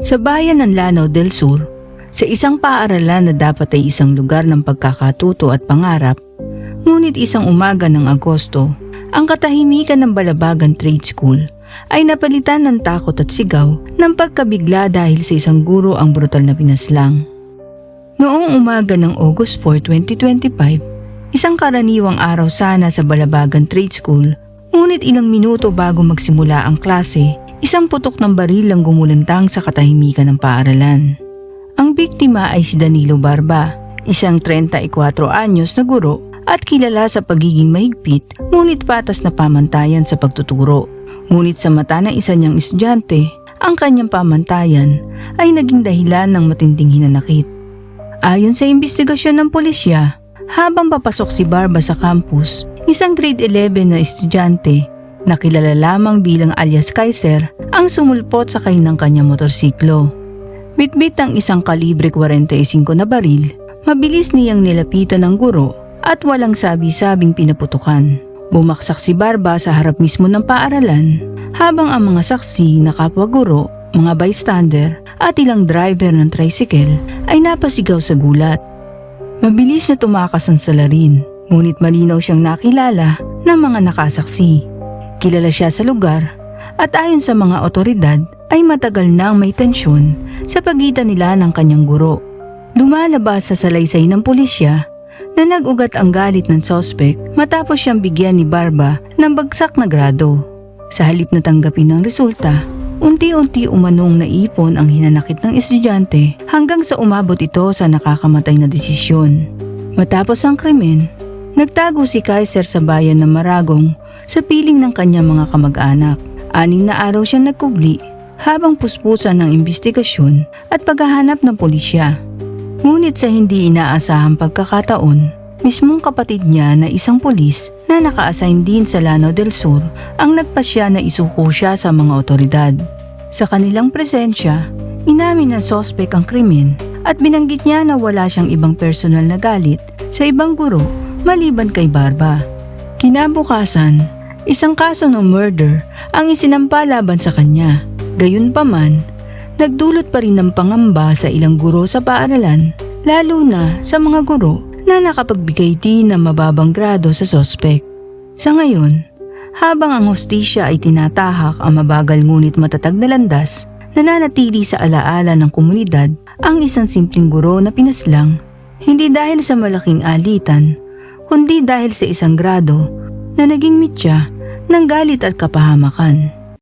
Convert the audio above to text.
Sa bayan ng Lanao del Sur, sa isang paaralan na dapat ay isang lugar ng pagkakatuto at pangarap, ngunit isang umaga ng Agosto, ang katahimikan ng Balabagan Trade School ay napalitan ng takot at sigaw ng pagkabigla dahil sa isang guro ang brutal na pinaslang. Noong umaga ng August 4, 2025, isang karaniwang araw sana sa Balabagan Trade School, ngunit ilang minuto bago magsimula ang klase, isang putok ng baril ang gumulantang sa katahimikan ng paaralan. Ang biktima ay si Danilo Barba, isang 34 anyos na guro at kilala sa pagiging mahigpit ngunit patas na pamantayan sa pagtuturo. Ngunit sa mata ng isa niyang estudyante, ang kanyang pamantayan ay naging dahilan ng matinding hinanakit. Ayon sa investigasyon ng pulisya, habang papasok si Barba sa campus, isang grade 11 na estudyante na kilala lamang bilang alias Kaiser ang sumulpot sa ng kanyang motorsiklo. Bitbit ang isang kalibre 45 na baril, mabilis niyang nilapitan ng guro at walang sabi-sabing pinaputukan. Bumaksak si Barba sa harap mismo ng paaralan habang ang mga saksi na kapwa guro, mga bystander at ilang driver ng tricycle ay napasigaw sa gulat. Mabilis na tumakas ang salarin, ngunit malinaw siyang nakilala ng mga nakasaksi. Kilala siya sa lugar at ayon sa mga otoridad ay matagal nang may tensyon sa pagitan nila ng kanyang guro. Lumalabas sa salaysay ng pulisya na nag-ugat ang galit ng sospek matapos siyang bigyan ni Barba ng bagsak na grado. Sa halip na tanggapin ang resulta, unti-unti umanong naipon ang hinanakit ng estudyante hanggang sa umabot ito sa nakakamatay na desisyon. Matapos ang krimen, nagtago si Kaiser sa bayan ng Maragong sa piling ng kanyang mga kamag-anak. Aning na araw siyang nagkubli habang puspusan ng investigasyon at paghahanap ng pulisya. Ngunit sa hindi inaasahang pagkakataon, mismong kapatid niya na isang pulis na naka-assign din sa Lanao del Sur ang nagpasya na isuko siya sa mga otoridad. Sa kanilang presensya, inamin ng sospek ang krimen at binanggit niya na wala siyang ibang personal na galit sa ibang guro maliban kay Barba. Kinabukasan, isang kaso ng murder ang isinampa laban sa kanya. Gayunpaman, nagdulot pa rin ng pangamba sa ilang guro sa paaralan, lalo na sa mga guro na nakapagbigay din ng mababang grado sa sospek. Sa ngayon, habang ang hostisya ay tinatahak ang mabagal ngunit matatag na landas, nananatili sa alaala ng komunidad ang isang simpleng guro na pinaslang, hindi dahil sa malaking alitan, kundi dahil sa isang grado na naging mitya ng galit at kapahamakan.